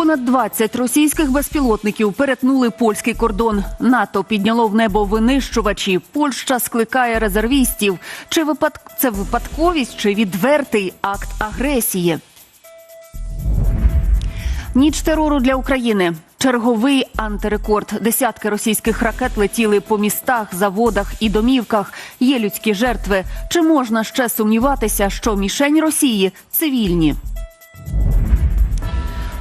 Понад 20 російських безпілотників перетнули польський кордон. НАТО підняло в небо винищувачі. Польща скликає резервістів. Чи випад... це випадковість, чи відвертий акт агресії? Ніч терору для України. Черговий антирекорд. Десятки російських ракет летіли по містах, заводах і домівках. Є людські жертви. Чи можна ще сумніватися, що мішень Росії цивільні?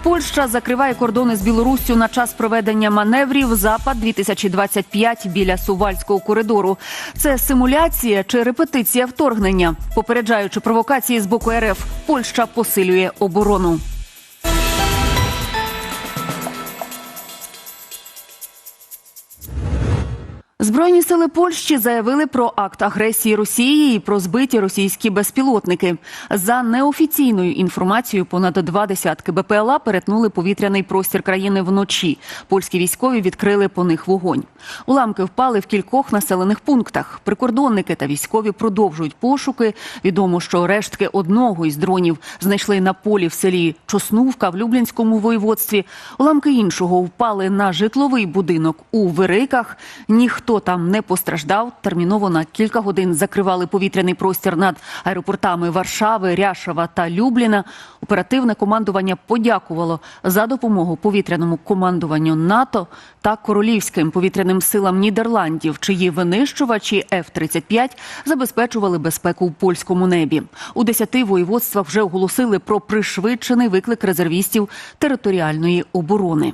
Польща закриває кордони з Білоруссю на час проведення маневрів Запад 2025 біля Сувальського коридору. Це симуляція чи репетиція вторгнення? Попереджаючи провокації з боку РФ, Польща посилює оборону. Збройні сили Польщі заявили про акт агресії Росії і про збиті російські безпілотники. За неофіційною інформацією, понад два десятки БПЛА перетнули повітряний простір країни вночі. Польські військові відкрили по них вогонь. Уламки впали в кількох населених пунктах. Прикордонники та військові продовжують пошуки. Відомо, що рештки одного із дронів знайшли на полі в селі Чоснувка в Люблінському воєводстві. Уламки іншого впали на житловий будинок у Вириках. Ніхто там не постраждав. Терміново на кілька годин закривали повітряний простір над аеропортами Варшави, Ряшова та Любліна. Оперативне командування подякувало за допомогу повітряному командуванню НАТО та королівським повітряним силам Нідерландів, чиї винищувачі F-35 забезпечували безпеку в польському небі. У десяти воєводствах вже оголосили про пришвидшений виклик резервістів територіальної оборони.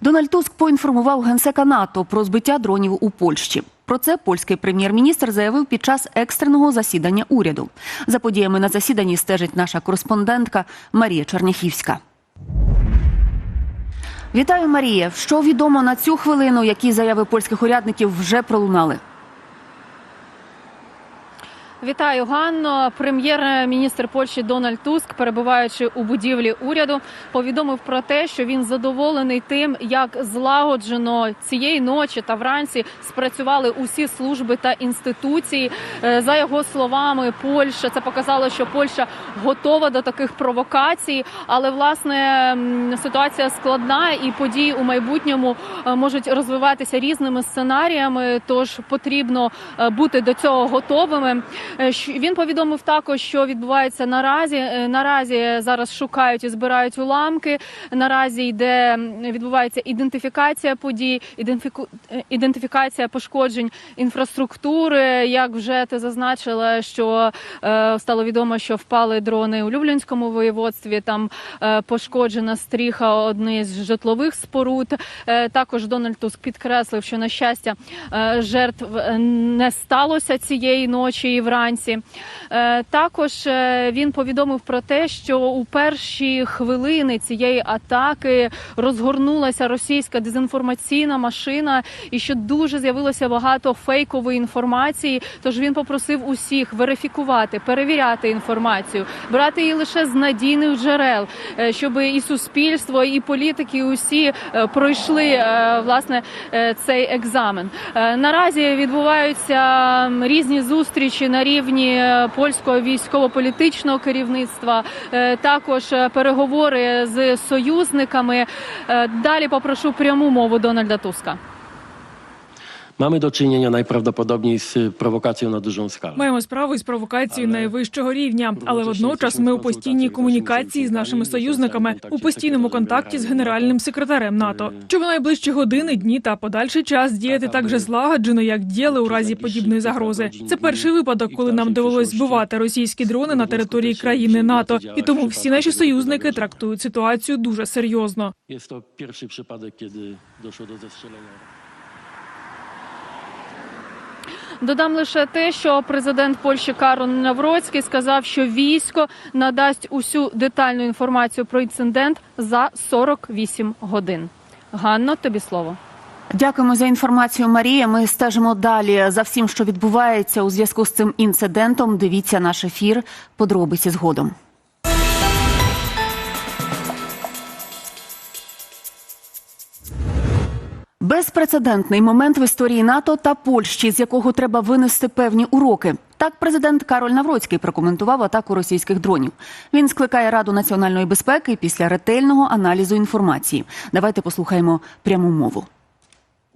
Дональд Туск поінформував генсека НАТО про збиття дронів у Польщі. Про це польський прем'єр-міністр заявив під час екстреного засідання уряду. За подіями на засіданні стежить наша кореспондентка Марія Черняхівська. Вітаю, Марія. Що відомо на цю хвилину? Які заяви польських урядників вже пролунали? Вітаю, Ганно. Прем'єр-міністр Польщі Дональд Туск, перебуваючи у будівлі уряду, повідомив про те, що він задоволений тим, як злагоджено цієї ночі та вранці спрацювали усі служби та інституції. Е, За його словами, Польща це показало, що Польща готова до таких провокацій, але власне ситуація складна і події у майбутньому е, можуть розвиватися різними сценаріями. Тож потрібно е, бути до цього готовими. Е, Він повідомив також, що відбувається наразі. Е, Наразі зараз шукають і збирають уламки. Наразі йде відбувається ідентифікація подій, е, ідентифікація пошкоджень інфраструктури. Як вже ти зазначила, що стало відомо, що впали дрони у Люблінському воєводстві. Там пошкоджена стріха однієї з житлових споруд. Також Дональд Туск підкреслив, що на щастя жертв не сталося цієї ночі і вранці. Е, Також е, він повідомив про те, що у перші хвилини цієї атаки розгорнулася російська дезінформаційна машина, і що дуже з'явилося багато фейкової інформації. Тож він попросив усіх верифікувати, перевіряти інформацію, брати її лише з надійних джерел, е, щоб і суспільство, і політики, усі пройшли власне цей екзамен. Наразі відбуваються різні зустрічі на рівні польського військово-політичного керівництва, е, також е, переговори з союзниками. Е, Далі попрошу пряму мову Дональда Туска. Mamy do czynienia najprawdopodobniej z prowokacją na dużą skalę. Маємо справу із провокацією Але найвищого рівня, але водночас водночас ми у в консультації постійній з комунікації з нашими союзниками, в у постійному контакті з генеральним генеральним секретарем НАТО. Щоб у найближчі години, дні та подальший час діяти так же злагоджено, як діяли у разі подібної загрози. Це перший випадок, коли нам довелось збивати російські дрони на території країни НАТО, і тому всі наші союзники трактують ситуацію дуже серйозно. Jest to pierwszy przypadek, kiedy doszło do zestrzelenia. Додам лише те, що президент Польщі Карл Навроцький сказав, що військо надасть усю детальну інформацію про інцидент за 48 годин. Ганно, тобі слово. Дякуємо за інформацію, Марія. Ми стежимо далі за всім, що відбувається у зв'язку з цим інцидентом. Дивіться наш ефір. Подробиці згодом. Безпрецедентний момент в історії НАТО та Польщі, з якого треба винести певні уроки. Так, президент Кароль Навроцький прокоментував атаку російських дронів. Він скликає Раду національної безпеки після ретельного аналізу інформації. Давайте послухаємо пряму мову.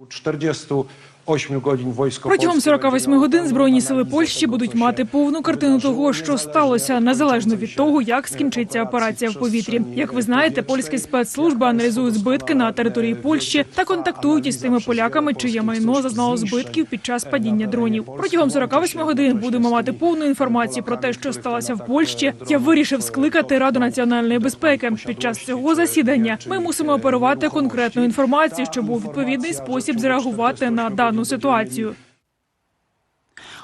48 годин войсько Протягом Польське 48 виділило годин збройні сили Польщі будуть мати повну картину того, що сталося, незалежно від того, як скінчиться операція в повітрі. Як ви знаєте, польські спецслужби аналізують збитки на території Польщі та контактують із тими поляками, чиє майно зазнало збитків під час падіння дронів. Протягом 48 годин будемо мати повну інформацію про те, що сталося в Польщі. Я вирішив скликати Раду національної безпеки. Під час цього засідання ми мусимо оперувати конкретну інформацію, щоб у відповідний спосіб зреагувати на дану ситуацію.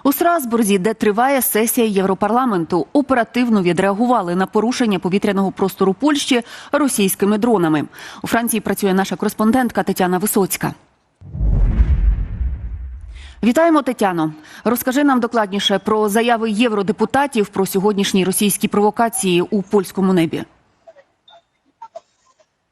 У Страсбурзі, де триває сесія Європарламенту, оперативно відреагували на порушення повітряного простору Польщі російськими дронами. У Франції працює наша кореспондентка Тетяна Висоцька. Вітаємо, Тетяно. Розкажи нам докладніше про заяви євродепутатів про сьогоднішні російські провокації у польському небі.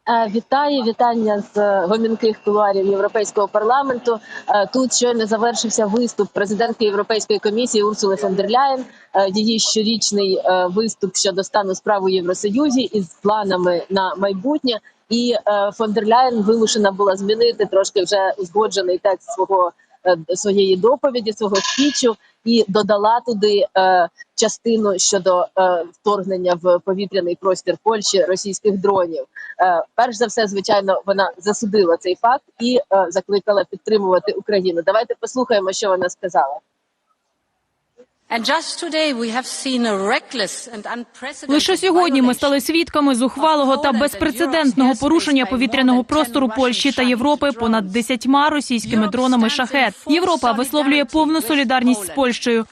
Е, Вітаю, вітання з е, гомінких кулуарів Європейського парламенту. Е, Тут щойно завершився виступ президентки Європейської комісії Урсули фон дер Ляєн. Її щорічний виступ щодо стану справ у Євросоюзі із планами на майбутнє. І фон дер Ляєн вимушена була змінити трошки вже узгоджений текст свого своєї доповіді, свого спічу, і додала туди е, частину щодо е, вторгнення в повітряний простір Польщі російських дронів. Е, перш за все, звичайно, вона засудила цей факт і е, закликала підтримувати Україну. Давайте послухаємо, що вона сказала. Лише сьогодні ми стали свідками зухвалого та безпрецедентного порушення повітряного простору Польщі та Європи понад десятьма російськими дронами шахет. Європа висловлює повну солідарність з Польщею.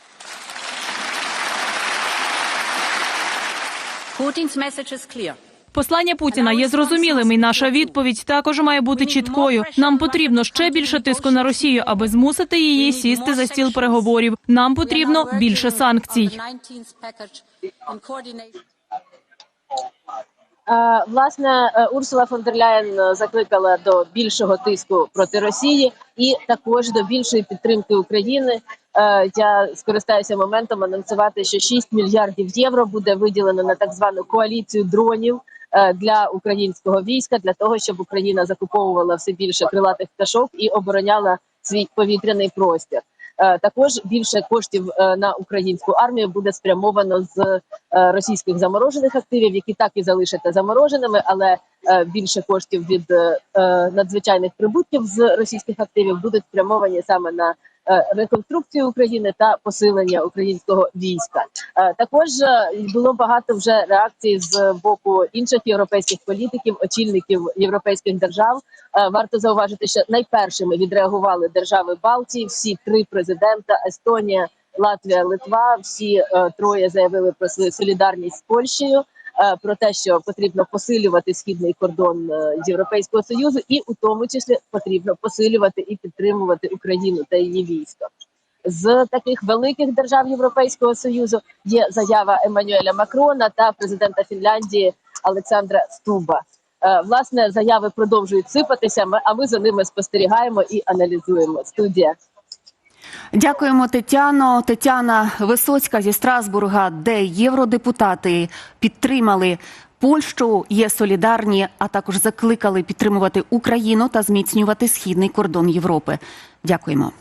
Путін's message is clear. Послання Путіна є зрозумілим, і наша відповідь також має бути чіткою. Нам потрібно ще більше тиску на Росію, аби змусити її сісти за стіл переговорів. Нам потрібно більше санкцій. Власне, е, Урсула фон дер Ляєн е, закликала до більшого тиску проти Росії і також до більшої підтримки України. Е, Я скористаюся моментом анонсувати, що 6 мільярдів євро буде виділено на так звану коаліцію дронів для українського війська, для того, щоб Україна закуповувала все більше крилатих пташок і обороняла свій повітряний простір. Е, Також більше коштів е, на українську армію буде спрямовано з е, російських заморожених активів, які так і залишаться замороженими, але е, більше коштів від е, е, надзвичайних прибутків з російських активів будуть спрямовані саме на е, реконструкцію України та посилення українського війська. Е, Також е, було багато вже реакцій з боку інших європейських політиків, очільників європейських держав. Е, Варто зауважити, що найпершими відреагували держави Балтії. Всі три президента Естонія, Латвія, Литва. Всі е, троє заявили про свою солідарність з Польщею. Е, Про те, що потрібно посилювати східний кордон е, Європейського союзу, і у тому числі потрібно посилювати і підтримувати Україну та її військо. З таких великих держав Європейського союзу є заява Еммануеля Макрона та президента Фінляндії Олександра Стуба. Е, Власне, заяви продовжують сипатися. а ми за ними спостерігаємо і аналізуємо. Студія. Дякуємо, Тетяно. Тетяна Висоцька зі Страсбурга, де євродепутати підтримали Польщу, є солідарні, а також закликали підтримувати Україну та зміцнювати східний кордон Європи. Дякуємо.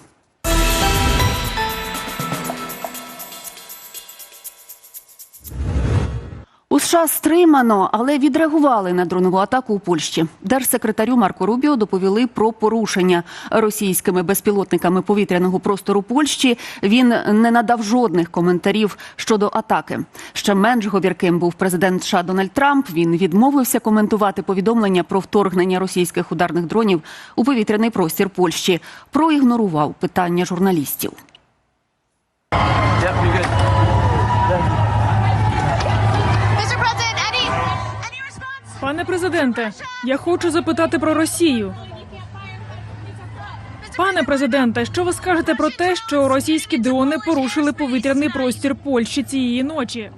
США стримано, але відреагували на дронову атаку у Польщі. Держсекретарю Марко Рубіо доповіли про порушення російськими безпілотниками повітряного простору Польщі. Він не надав жодних коментарів щодо атаки. Ще менш говірким був президент США Дональд Трамп. Він відмовився коментувати повідомлення про вторгнення російських ударних дронів у повітряний простір Польщі. Проігнорував питання журналістів. Mr. Пане президенте, я хочу запитати про Росію. Пане президенте, що ви скажете про те, що російські дрони порушили повітряний простір Польщі цієї ночі?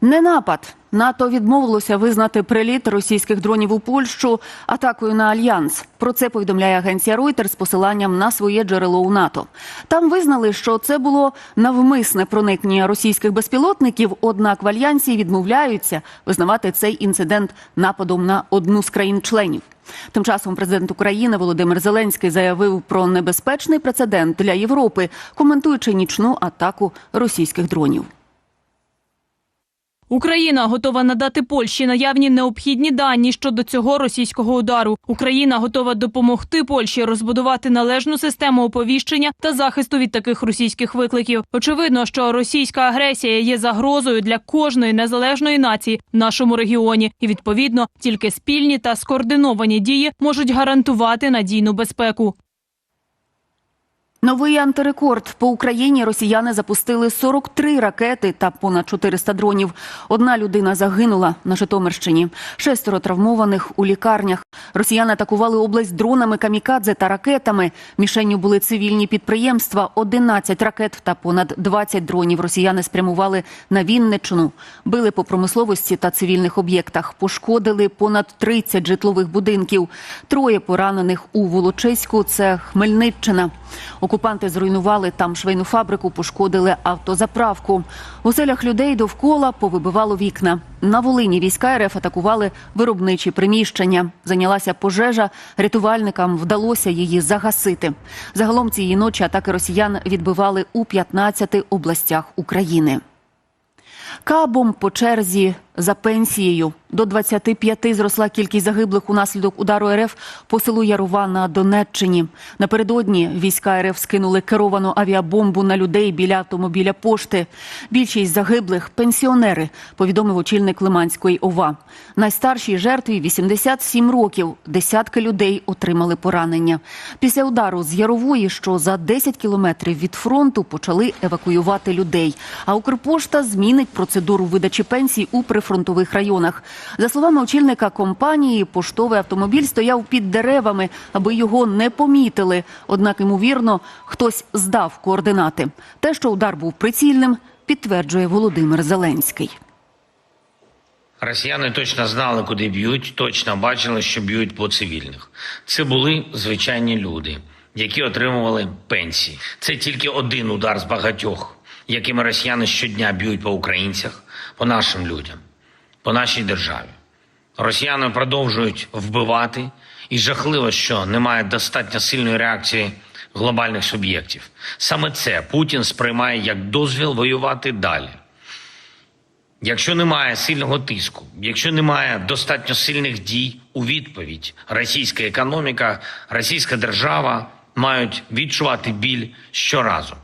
Не напад, НАТО відмовилося визнати приліт російських дронів у Польщу атакою на альянс. Про це повідомляє агенція Reuters з посиланням на своє джерело у НАТО. Там визнали, що це було навмисне проникнення російських безпілотників. Однак в альянсі відмовляються визнавати цей інцидент нападом на одну з країн-членів. Тим часом президент України Володимир Зеленський заявив про небезпечний прецедент для Європи, коментуючи нічну атаку російських дронів. Україна готова надати Польщі наявні необхідні дані щодо цього російського удару. Україна готова допомогти Польщі розбудувати належну систему оповіщення та захисту від таких російських викликів. Очевидно, що російська агресія є загрозою для кожної незалежної нації в нашому регіоні, і відповідно тільки спільні та скоординовані дії можуть гарантувати надійну безпеку. Новий антирекорд по Україні росіяни запустили 43 ракети та понад 400 дронів. Одна людина загинула на Житомирщині, шестеро травмованих у лікарнях. Росіяни атакували область дронами камікадзе та ракетами. Мішенню були цивільні підприємства. 11 ракет та понад 20 дронів росіяни спрямували на Вінниччину. Били по промисловості та цивільних об'єктах. Пошкодили понад 30 житлових будинків. Троє поранених у Волочиську. Це Хмельниччина. Окупанти зруйнували там швейну фабрику, пошкодили автозаправку. У селях людей довкола повибивало вікна. На Волині війська РФ атакували виробничі приміщення. Зайнялася пожежа. Рятувальникам вдалося її загасити. Загалом цієї ночі атаки росіян відбивали у 15 областях України. Кабом по черзі за пенсією. До 25 зросла кількість загиблих унаслідок удару РФ по селу Ярова на Донеччині. Напередодні війська РФ скинули керовану авіабомбу на людей біля автомобіля пошти. Більшість загиблих пенсіонери, повідомив очільник Лиманської ОВА. Найстаршій жертві 87 років. Десятки людей отримали поранення. Після удару з Ярової, що за 10 кілометрів від фронту, почали евакуювати людей. А Укрпошта змінить процедуру видачі пенсій у прифронтових районах. За словами очільника компанії, поштовий автомобіль стояв під деревами, аби його не помітили. Однак, ймовірно, хтось здав координати. Те, що удар був прицільним, підтверджує Володимир Зеленський. Росіяни точно знали, куди б'ють, точно бачили, що б'ють по цивільних. Це були звичайні люди, які отримували пенсії. Це тільки один удар з багатьох, якими росіяни щодня б'ють по українцях, по нашим людям, по нашій державі. Росіяни продовжують вбивати, і жахливо, що немає достатньо сильної реакції глобальних суб'єктів. Саме це Путін сприймає як дозвіл воювати далі. Якщо немає сильного тиску, якщо немає достатньо сильних дій у відповідь, російська економіка, російська держава мають відчувати біль щоразу.